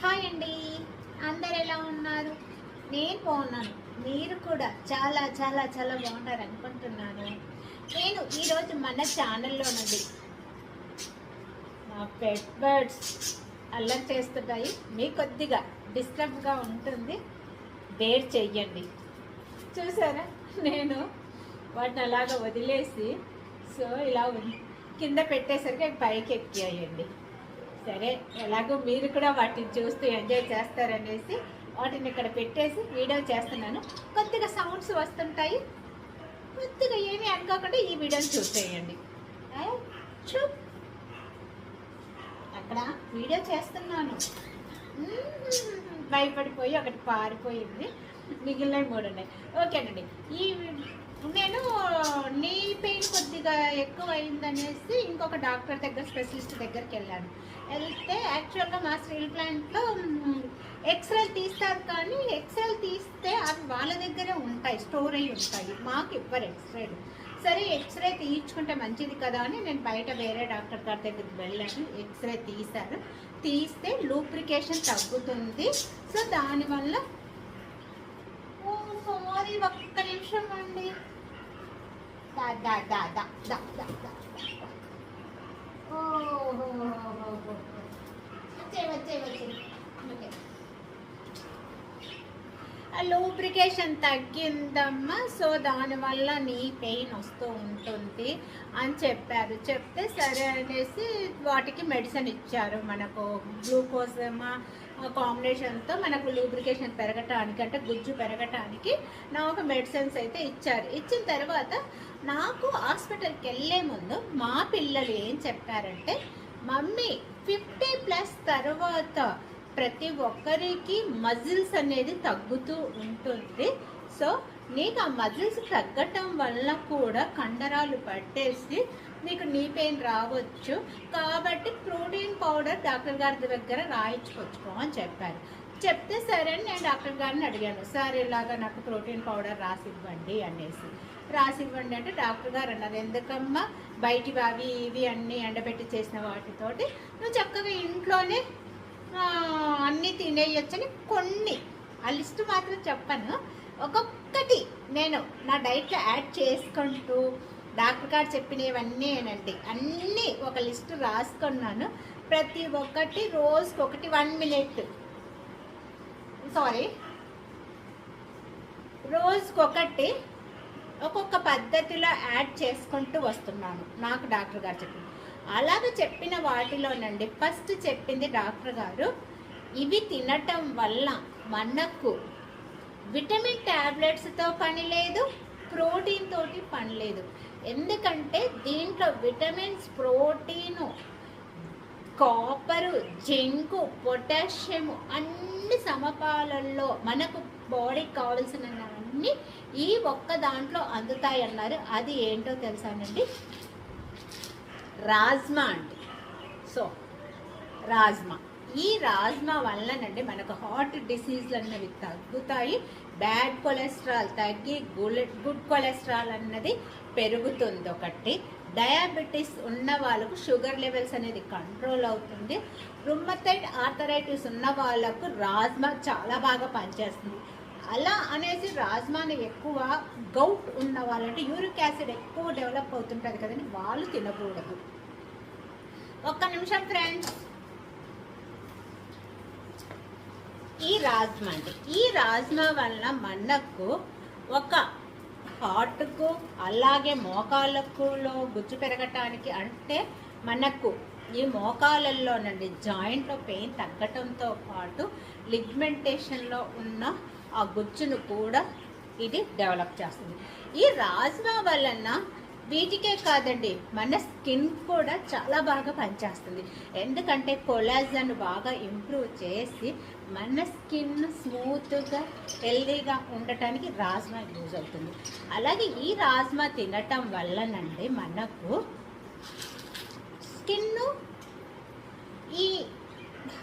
Hi అండి. అందరు ఎలా ఉన్నారు? నేను బాగున్నాను. మీరు కూడా చాలా చాలా చాలా బాగున్నారు అనుకుంటున్నాను. నేను ఈరోజు మన ఛానల్లో నుండి నా పెట్ బర్డ్స్ అల్లరి చేస్తున్నాయి. మీ కొద్దిగా డిస్టర్బ్గా ఉంటుంది. బేర్ చెయ్యండి. చూసారా? నేను వాటిని అలాగ వదిలేసి సో ఇలా కింద పెట్టేసరికి అవి పైకి ఎక్కాయండి సరే ఎలాగో మీరు కూడా వాటిని చూస్తూ ఎంజాయ్ చేస్తారనేసి వాటిని ఇక్కడ పెట్టేసి వీడియో చేస్తున్నాను. కొద్దిగా సౌండ్స్ వస్తుంటాయి. కొద్దిగా ఏమీ అనుకోకుండా ఈ వీడియోని చూసేయండి. చూ. అక్కడ వీడియో చేస్తున్నాను. భయపడిపోయి ఒకటి పారిపోయింది. మిగిలిన మూడు ఉన్నాయి ఓకేనండి. ఈ నేను నీ పెయిన్ కొద్దిగా ఎక్కువ అయిందనేసి ఇంకొక డాక్టర్ దగ్గర స్పెషలిస్ట్ దగ్గరికి వెళ్ళాను. వెళ్తే యాక్చువల్గా మా స్టీల్ ప్లాంట్లో ఎక్స్రే తీస్తారు కానీ ఎక్స్రేలు తీస్తే అవి వాళ్ళ దగ్గరే ఉంటాయి స్టోర్ అయి ఉంటాయి. మాకు ఇవ్వరు ఎక్స్రేలు సరే ఎక్స్రే తీయించుకుంటే మంచిది కదా అని నేను బయట వేరే డాక్టర్ గారి దగ్గరికి వెళ్ళాను. ఎక్స్రే తీశారు. తీస్తే లూప్రికేషన్ తగ్గుతుంది. సో దానివల్ల ఒక్క నిమిషం అండి. దా దా దా దా దా దా దా. ఓ వచ్చే వచ్చే వచ్చే లూబ్రికేషన్ తగ్గిందమ్మా. సో దానివల్ల నీ పెయిన్ వస్తూ ఉంటుంది అని చెప్పారు. చెప్తే సరే అనేసి వాటికి మెడిసిన్ ఇచ్చారు. మనకు గ్లూకోజ్ కాంబినేషన్తో మనకు లూబ్రికేషన్ పెరగటానికి అంటే గుజ్జు పెరగటానికి నాకు మెడిసిన్స్ అయితే ఇచ్చారు. ఇచ్చిన తర్వాత నాకు హాస్పిటల్కి వెళ్ళే ముందు మా పిల్లలు ఏం చెప్పారంటే మమ్మీ ఫిఫ్టీ ప్లస్ తర్వాత ప్రతి ఒక్కరికి మజిల్స్ అనేది తగ్గుతూ ఉంటుంది. సో నీకు ఆ మజిల్స్ తగ్గటం వల్ల కూడా కండరాలు పట్టేసి నీకు నీ పెయిన్ రావచ్చు. కాబట్టి ప్రోటీన్ పౌడర్ డాక్టర్ గారి దగ్గర రాయించుకొచ్చుకో అని చెప్పారు. చెప్తే సరే అని నేను డాక్టర్ గారిని అడిగాను సార్ ఇలాగా నాకు ప్రోటీన్ పౌడర్ రాసి ఇవ్వండి అనేసి. రాసి ఇవ్వండి అంటే డాక్టర్ గారు అన్నారు ఎందుకమ్మా? బయటివి అవి ఇవి అన్నీ ఎండబెట్టి చేసిన వాటితోటి నువ్వు చక్కగా ఇంట్లోనే అన్నీ తినేయొచ్చని కొన్ని. ఆ లిస్ట్ మాత్రం చెప్పను. ఒక్కొక్కటి నేను నా డైట్లో యాడ్ చేసుకుంటూ డాక్టర్ గారు చెప్పినవన్నీ ఏనండి అన్నీ ఒక లిస్ట్ రాసుకున్నాను. ప్రతి ఒక్కటి రోజుకి ఒకటి వన్ మినిట్. సారీ. రోజుకొకటి ఒక్కొక్క పద్ధతిలో యాడ్ చేసుకుంటూ వస్తున్నాను. నాకు డాక్టర్ గారు చెప్పింది అలాగ చెప్పిన వాటిలోనండి. ఫస్ట్ చెప్పింది డాక్టర్ గారు ఇవి తినటం వల్ల మనకు విటమిన్ ట్యాబ్లెట్స్తో పని లేదు ప్రోటీన్ తోటి పని లేదు. ఎందుకంటే దీంట్లో vitamins protein copper zinc potassium అన్ని సమపాలల్లో మనకు బాడీకి కావాల్సినవన్నీ ఈ ఒక్క దాంట్లో అందుతాయి అన్నారు అది ఏంటో తెలుసానండి రాజ్మా అండి సో రాజ్మా. ఈ రాజ్మా వల్లనండి మనకు హార్ట్ డిసీజ్లు అన్నవి తగ్గుతాయి బ్యాడ్ కొలెస్ట్రాల్ తగ్గి గుడ్ గుడ్ కొలెస్ట్రాల్ అన్నది పెరుగుతుంది ఒకటి. డయాబెటీస్ ఉన్న వాళ్ళకు షుగర్ లెవెల్స్ అనేది కంట్రోల్ అవుతుంది. రుమ్మథైడ్ ఆర్థరైటిస్ ఉన్న వాళ్ళకు రాజ్మా చాలా బాగా పనిచేస్తుంది. అలా అనేసి రాజ్మాని ఎక్కువ గౌట్ ఉన్న వాళ్ళంటే యూరిక్ యాసిడ్ ఎక్కువ డెవలప్ అవుతుంటుంది కదండి వాళ్ళు తినకూడదు. ఒక్క నిమిషం ఫ్రెండ్స్ ఈ రాజ్మా అండి ఈ రాజ్మా వలన మనకు ఒక హార్ట్కు అలాగే మోకాళ్ళకులో గుజ్జు పెరగటానికి అంటే మనకు ఈ మోకాలల్లోనండి జాయింట్లో పెయిన్ తగ్గటంతో పాటు లిగ్మెంటేషన్లో ఉన్న ఆ గుజ్జును కూడా ఇది డెవలప్ చేస్తుంది. ఈ రాజ్మా వలన వీటికే కాదండి మన స్కిన్ కూడా చాలా బాగా పనిచేస్తుంది. ఎందుకంటే కొలాజన్ బాగా ఇంప్రూవ్ చేసి మన స్కిన్ స్మూత్గా హెల్దీగా ఉండటానికి రాజ్మా యూజ్ అవుతుంది. అలాగే ఈ రాజ్మా తినటం వల్లనండి మనకు స్కిన్ ఈ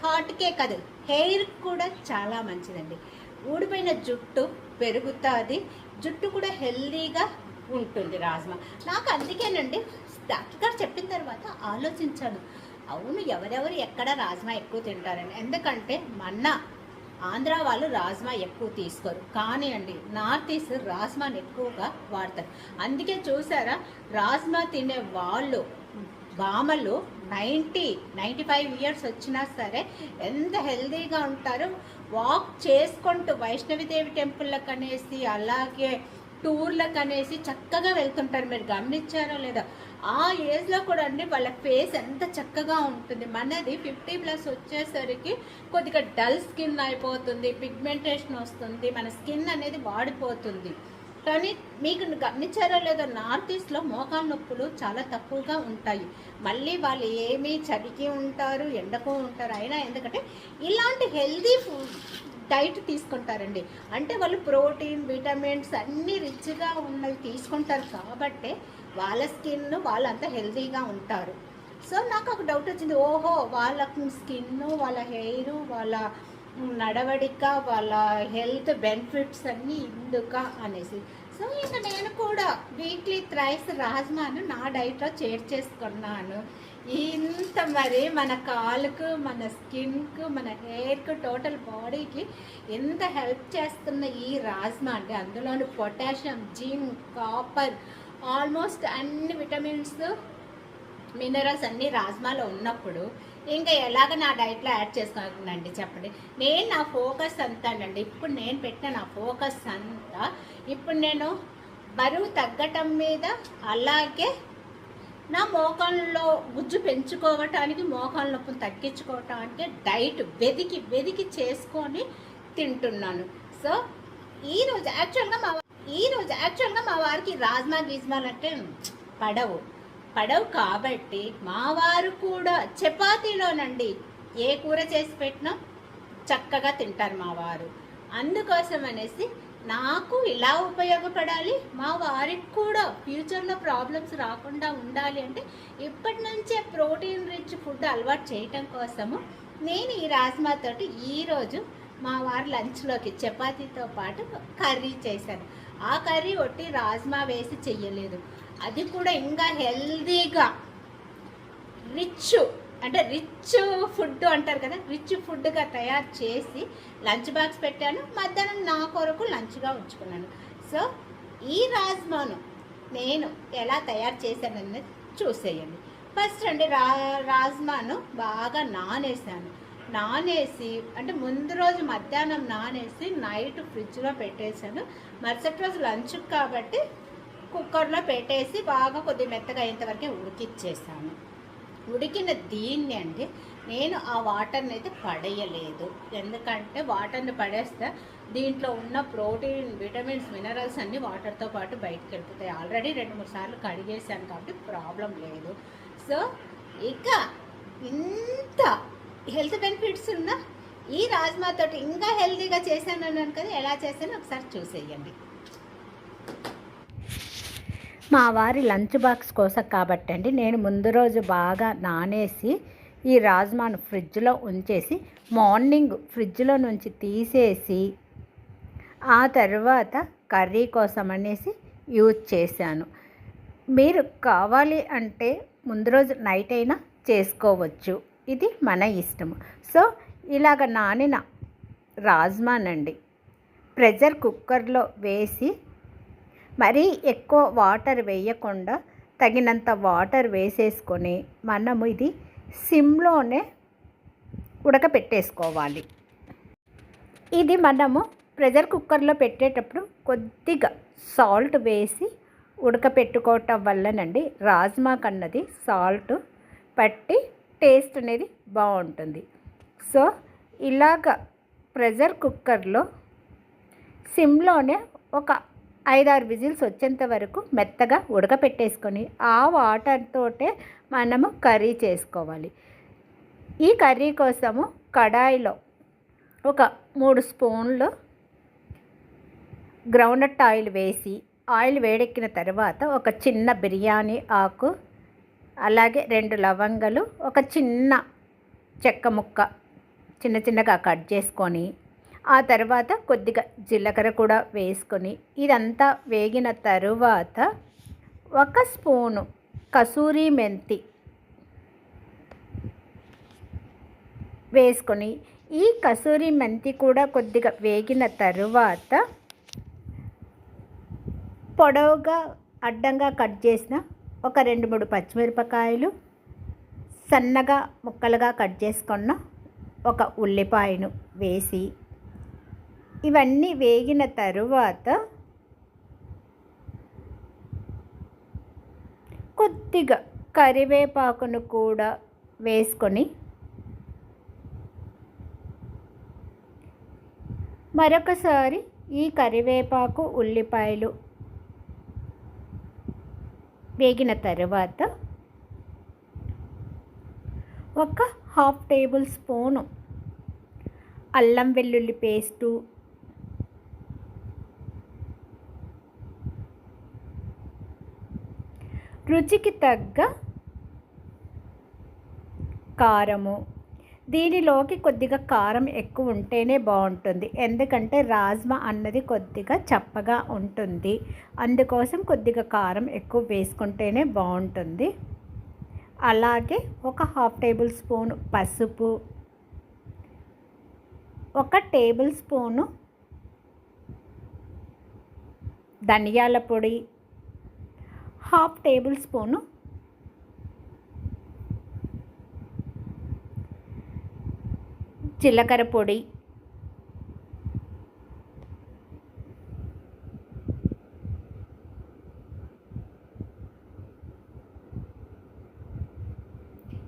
హార్ట్కే కాదు హెయిర్ కూడా చాలా మంచిదండి. ఊడిపోయిన జుట్టు పెరుగుతుంది జుట్టు కూడా హెల్దీగా ఉంటుంది రాజ్మా. నాకు అందుకేనండి డాక్టర్ గారు చెప్పిన తర్వాత ఆలోచించాను. అవును ఎవరెవరు ఎక్కడ రాజ్మా ఎక్కువ తింటారని. ఎందుకంటే మన ఆంధ్ర వాళ్ళు రాజ్మా ఎక్కువ తీసుకోరు. కానీ అండి నార్త్ ఈస్ట్ రాజ్మాని ఎక్కువగా వాడతారు. అందుకే చూసారా రాజ్మా తినే వాళ్ళు బామలు నైంటీ నైంటీ ఫైవ్ ఇయర్స్ వచ్చినా సరే ఎంత హెల్తీగా ఉంటారు వాక్ చేసుకుంటూ వైష్ణవిదేవి టెంపుల్లకు అనేసి అలాగే టూర్లకు అనేసి చక్కగా వెళ్తుంటారు. మీరు గమనించారో లేదా ఆ ఏజ్లో కూడా అండి వాళ్ళ ఫేస్ ఎంత చక్కగా ఉంటుంది. మనది ఫిఫ్టీ ప్లస్ వచ్చేసరికి కొద్దిగా డల్ స్కిన్ అయిపోతుంది పిగ్మెంటేషన్ వస్తుంది మన స్కిన్ అనేది వాడిపోతుంది. కానీ మీకు గమనించారో లేదో నార్త్ ఈస్ట్లో మోకాలు నొప్పులు చాలా తక్కువగా ఉంటాయి. మళ్ళీ వాళ్ళు ఏమీ చలికి ఉంటారు ఎండకు ఉంటారు. అయినా ఎందుకంటే ఇలాంటి హెల్దీ ఫుడ్ డైట్ తీసుకుంటారండి. అంటే వాళ్ళు ప్రోటీన్ విటమిన్స్ అన్నీ రిచ్గా ఉన్నవి తీసుకుంటారు కాబట్టే వాళ్ళ స్కిన్ వాళ్ళంతా హెల్తీగా ఉంటారు. సో నాకు ఒక డౌట్ వచ్చింది. ఓహో వాళ్ళ స్కిన్ వాళ్ళ హెయిర్ వాళ్ళ నడవడిక వాళ్ళ హెల్త్ బెనిఫిట్స్ అన్నీ ఇందుక అనేసి. సో ఇంకా నేను కూడా వీక్లీ థ్రైస్ రాజ్మాను నా డైట్లో చేర్చేసుకున్నాను. ఇంత మరి మన కాలుకు మన స్కిన్కు మన హెయిర్కు టోటల్ బాడీకి ఎంత హెల్ప్ చేస్తున్న ఈ రాజ్మా అంటే అందులోని పొటాషియం జింక్ కాపర్ ఆల్మోస్ట్ అన్ని విటమిన్స్ మినరల్స్ అన్నీ రాజ్మాలో ఉన్నప్పుడు ఇంకా ఎలాగ నా డైట్లో యాడ్ చేసుకోనండి చెప్పండి? నేను నా ఫోకస్ అంతానండి. ఇప్పుడు నేను పెట్టిన నా ఫోకస్ అంతా ఇప్పుడు నేను బరువు తగ్గటం మీద అలాగే నా మోకాళ్ళలో గుజ్జు పెంచుకోవటానికి మోకాళ్ళ నొప్పులు తగ్గించుకోవటానికి డైట్ వెదికి వెదికి చేసుకొని తింటున్నాను. సో ఈరోజు యాక్చువల్గా మా ఈరోజు యాక్చువల్గా మా వారికి రాజ్మా గీజ్మాలు అంటే పడవు. పడవు కాబట్టి మా వారు కూడా చపాతీలోనండి. ఏ కూర చేసి పెట్టినా చక్కగా తింటారు మా వారు. అందుకోసం అనేసి నాకు ఇలా ఉపయోగపడాలి? మా వారికి కూడా ఫ్యూచర్లో ప్రాబ్లమ్స్ రాకుండా ఉండాలి అంటే ఇప్పటి నుంచే ప్రోటీన్ రిచ్ ఫుడ్ అలవాటు చేయటం కోసము నేను ఈ రాజ్మాతోటి ఈరోజు మా వారు లంచ్లోకి చపాతీతో పాటు కర్రీ చేశాను ఆ కర్రీ ఒట్టి రాజ్మా వేసి చెయ్యలేదు. అది కూడా ఇంకా హెల్దీగా రిచ్ అంటే రిచ్ ఫుడ్ అంటారు కదా రిచ్ ఫుడ్గా తయారు చేసి లంచ్ బాక్స్ పెట్టాను. మధ్యాహ్నం నా కొరకు లంచ్గా ఉంచుకున్నాను. సో ఈ రాజ్మాను నేను ఎలా తయారు చేశానన్నది చూసేయండి. ఫస్ట్ అండి రా రాజ్మాను బాగా నానేసాను. నానేసి అంటే ముందు రోజు మధ్యాహ్నం నానేసి నైట్ ఫ్రిడ్జ్లో పెట్టేశాను. మరుసటి రోజు లంచ్ కాబట్టి కుక్కర్లో పెట్టేసి బాగా కొద్ది మెత్తగా అయ్యేంతవరకే ఉడికిచ్చేసాను. ఉడికిన దీన్ని అండి నేను ఆ వాటర్ని అయితే పడేయలేదు. ఎందుకంటే వాటర్ని పడేస్తే దీంట్లో ఉన్న ప్రోటీన్ విటమిన్స్ మినరల్స్ అన్నీ వాటర్తో పాటు బయటకు వెళ్ళిపోతాయి ఆల్రెడీ రెండు మూడు సార్లు కడిగేసాను కాబట్టి ప్రాబ్లం లేదు. సో ఇక ఇంత హెల్త్ బెనిఫిట్స్ ఉన్న ఈ రాజ్మాతోటి ఇంకా హెల్తీగా చేశాను అన్నాను కదా ఎలా చేశానో ఒకసారి చూసేయండి. మా వారి లంచ్ బాక్స్ కోసం కాబట్టి అండి నేను ముందు రోజు బాగా నానేసి ఈ రాజ్మాను ఫ్రిడ్జ్లో ఉంచేసి మార్నింగ్ ఫ్రిడ్జ్లో నుంచి తీసేసి ఆ తర్వాత కర్రీ కోసం అనేసి యూజ్ చేశాను. మీరు కావాలి అంటే ముందు రోజు నైట్ అయినా చేసుకోవచ్చు. ఇది మన ఇష్టము సో ఇలాగ నానిన రాజ్మానండి ప్రెజర్ కుక్కర్లో వేసి మరీ ఎక్కువ వాటర్ వేయకుండా తగినంత వాటర్ వేసేసుకొని మనము ఇది సిమ్లోనే ఉడకపెట్టేసుకోవాలి. ఇది మనము ప్రెషర్ కుక్కర్లో పెట్టేటప్పుడు కొద్దిగా సాల్ట్ వేసి ఉడకపెట్టుకోవటం వల్లనండి రాజ్మా కన్నది సాల్ట్ పట్టి టేస్ట్ అనేది బాగుంటుంది. సో ఇలాగ ప్రెషర్ కుక్కర్లో సిమ్లోనే ఒక ఐదారు విజిల్స్ వచ్చేంత వరకు మెత్తగా ఉడకపెట్టేసుకొని ఆ వాటర్తోటే మనము కర్రీ చేసుకోవాలి. ఈ కర్రీ కోసము కడాయిలో ఒక మూడు స్పూన్లు గ్రౌండ్నట్ ఆయిల్ వేసి ఆయిల్ వేడెక్కిన తర్వాత ఒక చిన్న బిర్యానీ ఆకు అలాగే రెండు లవంగలు ఒక చిన్న చెక్క ముక్క చిన్న చిన్నగా కట్ చేసుకొని ఆ తర్వాత కొద్దిగా జీలకర్ర కూడా వేసుకొని ఇదంతా వేగిన తరువాత ఒక స్పూను కసూరి మెంతి వేసుకొని ఈ కసూరి మెంతి కూడా కొద్దిగా వేగిన తరువాత పొడవుగా అడ్డంగా కట్ చేసిన ఒక రెండు మూడు పచ్చిమిరపకాయలు సన్నగా ముక్కలుగా కట్ చేసుకున్న ఒక ఉల్లిపాయను వేసి ఇవన్నీ వేగిన తరువాత కొద్దిగా కరివేపాకును కూడా వేసుకొని మరొకసారి ఈ కరివేపాకు ఉల్లిపాయలు వేగిన తర్వాత ఒక హాఫ్ టేబుల్ స్పూను అల్లం వెల్లుల్లి పేస్టు రుచికి తగ్గ కారము. దీనిలోకి కొద్దిగా కారం ఎక్కువ ఉంటేనే బాగుంటుంది. ఎందుకంటే రాజ్మా అన్నది కొద్దిగా చప్పగా ఉంటుంది. అందుకోసం కొద్దిగా కారం ఎక్కువ వేసుకుంటేనే బాగుంటుంది. అలాగే ఒక హాఫ్ టేబుల్ స్పూన్ పసుపు ఒక టేబుల్ స్పూను ధనియాల పొడి హాఫ్ టేబుల్ స్పూను జీలకర్ర పొడి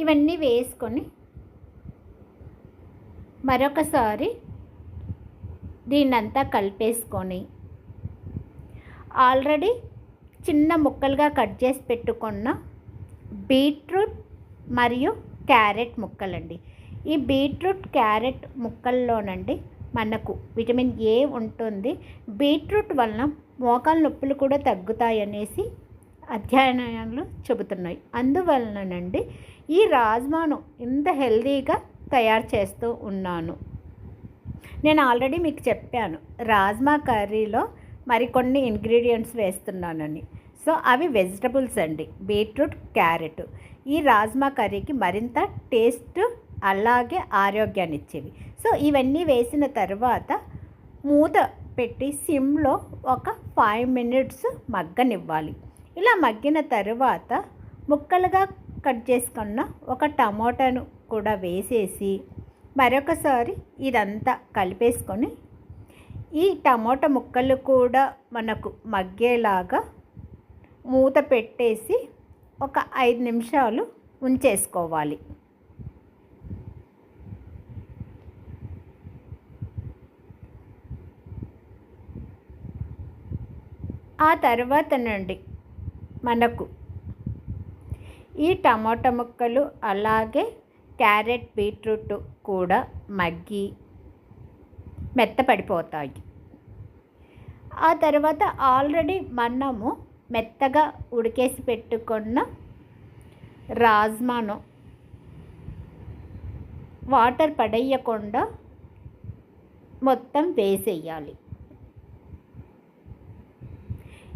ఇవన్నీ వేసుకొని మరొకసారి దీన్నంతా కలిపేసుకొని ఆల్రెడీ చిన్న ముక్కలుగా కట్ చేసి పెట్టుకున్న బీట్రూట్ మరియు క్యారెట్ ముక్కలండి. ఈ బీట్రూట్ క్యారెట్ ముక్కల్లోనండి మనకు విటమిన్ ఏ ఉంటుంది. బీట్రూట్ వలన మోకాల నొప్పులు కూడా తగ్గుతాయనేసి అధ్యయనాలు చెబుతున్నాయి. అందువలనండి ఈ రాజ్మాను ఇంత హెల్తీగా తయారు చేస్తూ ఉన్నాను. నేను ఆల్రెడీ మీకు చెప్పాను రాజ్మా కర్రీలో మరికొన్ని ఇంగ్రీడియంట్స్ వేస్తున్నానని. సో అవి వెజిటబుల్స్ అండి. Beetroot carrot. ఈ రాజ్మా కర్రీకి మరింత టేస్ట్ అలాగే ఆరోగ్యాన్ని ఇచ్చేవి సో ఇవన్నీ వేసిన తర్వాత మూత పెట్టి సిమ్లో ఒక ఫైవ్ మినిట్స్ మగ్గనివ్వాలి. ఇలా మగ్గిన తర్వాత ముక్కలుగా కట్ చేసుకున్న ఒక టమోటాను కూడా వేసేసి మరొకసారి ఇదంతా కలిపేసుకొని ఈ టమోటా ముక్కలు కూడా మనకు మగ్గేలాగా మూత పెట్టేసి ఒక ఐదు నిమిషాలు ఉంచేసుకోవాలి. ఆ తర్వాత నుండి మనకు ఈ టమాటా ముక్కలు అలాగే క్యారెట్ బీట్రూట్ కూడా మగ్గి మెత్తపడిపోతాయి. ఆ తర్వాత ఆల్రెడీ మనము మెత్తగా ఉడికేసి పెట్టుకున్న రాజ్మాను వాటర్ పడేయకుండా మొత్తం వేసేయాలి.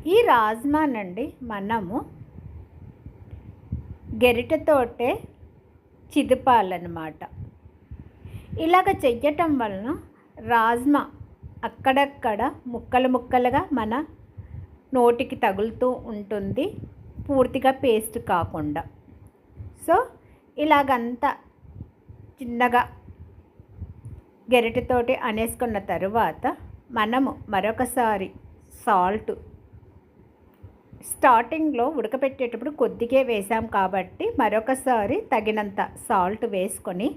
ఈ రాజ్మానండి మనము గెరిటతోటే చిదిపాలన్నమాట. ఇలాగ చెయ్యటం వలన రాజ్మా అక్కడక్కడ ముక్కలు ముక్కలుగా మన నోటికి తగులుతూ ఉంటుంది. పూర్తిగా పేస్ట్ కాకుండా. సో ఇలాగంతా చిన్నగా గెరిటతోటి అనేసుకున్న తరువాత మనము మరొకసారి సాల్ట్ స్టార్టింగ్లో ఉడకపెట్టేటప్పుడు కొద్దిగా వేసాం కాబట్టి మరొకసారి తగినంత సాల్ట్ వేసుకొని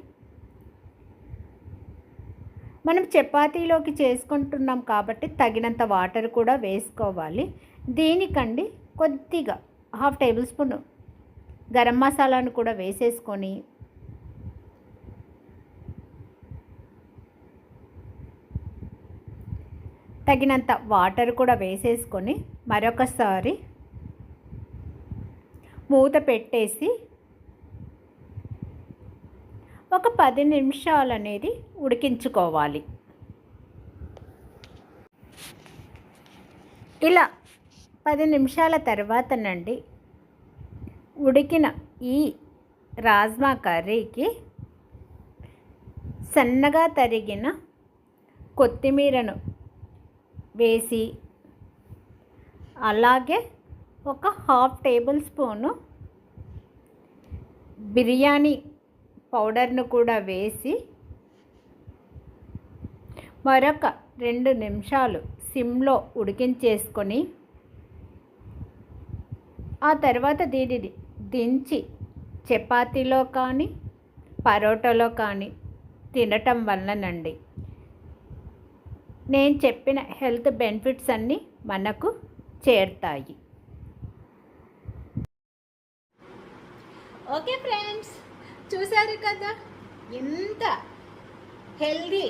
మనం చపాతీలోకి చేసుకుంటున్నాం కాబట్టి తగినంత వాటర్ కూడా వేసుకోవాలి. దీనికండి కొద్దిగా హాఫ్ టేబుల్ స్పూన్ గరం మసాలాను కూడా వేసేసుకొని తగినంత వాటర్ కూడా వేసేసుకొని మరొకసారి మూత పెట్టేసి ఒక పది నిమిషాలు అనేది ఉడికించుకోవాలి. ఇలా పది నిమిషాల తర్వాతనండి ఉడికిన ఈ రాజ్మా కర్రీకి సన్నగా తరిగిన కొత్తిమీరను వేసి అలాగే ఒక హాఫ్ టేబుల్ స్పూను బిర్యానీ పౌడర్ను కూడా వేసి మరొక రెండు నిమిషాలు సిమ్లో ఉడికించేసుకొని ఆ తర్వాత దీనిని దించి చపాతీలో కానీ పరోటాలో కానీ తినటం వల్లనండి నేను చెప్పిన హెల్త్ బెనిఫిట్స్ అన్నీ మనకు చేరుతాయి. Okay friends. చూశారు కదా? ఎంత హెల్దీ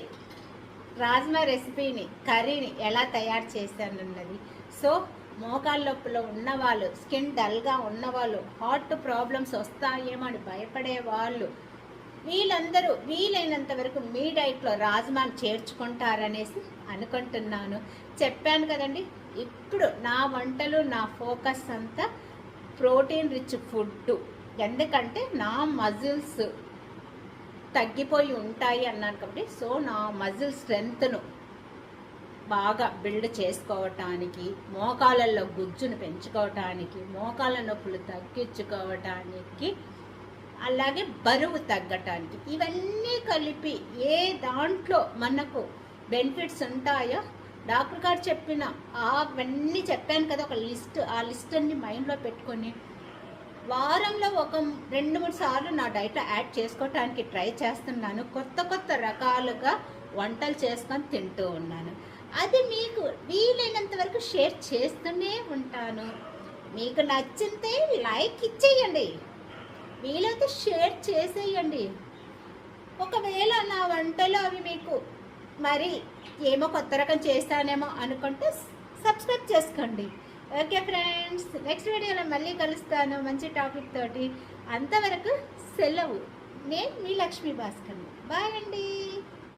రాజ్మా రెసిపీని కర్రీని ఎలా తయారు చేశానున్నది సో మోకాళ్ళ నొప్పులో ఉన్నవాళ్ళు స్కిన్ డల్గా ఉన్నవాళ్ళు హార్ట్ ప్రాబ్లమ్స్ వస్తాయేమో అని భయపడే వాళ్ళు వీళ్ళందరూ వీలైనంత వరకు మీ డైట్లో రాజ్మాను చేర్చుకుంటారనేసి అనుకుంటున్నాను. చెప్పాను కదండి ఇప్పుడు నా వంటలు నా ఫోకస్ అంతా ప్రోటీన్ రిచ్ ఫుడ్ ఎందుకంటే నా మజిల్స్ తగ్గిపోయి ఉంటాయి అన్నాను కాబట్టి సో నా మజిల్ స్ట్రెంగ్త్ను బాగా బిల్డ్ చేసుకోవటానికి మోకాళ్ళల్లో గుజ్జును పెంచుకోవటానికి మోకాళ్ళ నొప్పులు తగ్గించుకోవటానికి అలాగే బరువు తగ్గటానికి ఇవన్నీ కలిపి ఏ దాంట్లో మనకు బెనిఫిట్స్ ఉంటాయో డాక్టర్ గారు చెప్పిన అవన్నీ చెప్పాను కదా ఒక లిస్ట్ ఆ లిస్ట్ అన్ని మైండ్లో పెట్టుకొని వారంలో ఒక రెండు మూడు సార్లు నా డైట్లో యాడ్ చేసుకోవటానికి ట్రై చేస్తున్నాను. కొత్త కొత్త రకాలుగా వంటలు చేసుకొని తింటూ ఉన్నాను. అది మీకు వీలైనంత వరకు షేర్ చేస్తూనే ఉంటాను. మీకు నచ్చితే లైక్ ఇచ్చేయండి. వీలైతే షేర్ చేసేయండి. ఒకవేళ నా వంటలు అవి మీకు మరి ఏమో కొత్త రకం చేస్తానేమో అనుకుంటే సబ్స్క్రైబ్ చేసుకోండి. ఓకే ఫ్రెండ్స్ నెక్స్ట్ వీడియోలో మళ్ళీ కలుస్తాను. మంచి టాపిక్ తోటి. అంతవరకు సెలవు. నేను మీ లక్ష్మీ భాస్కర్ బాయ్ అండి.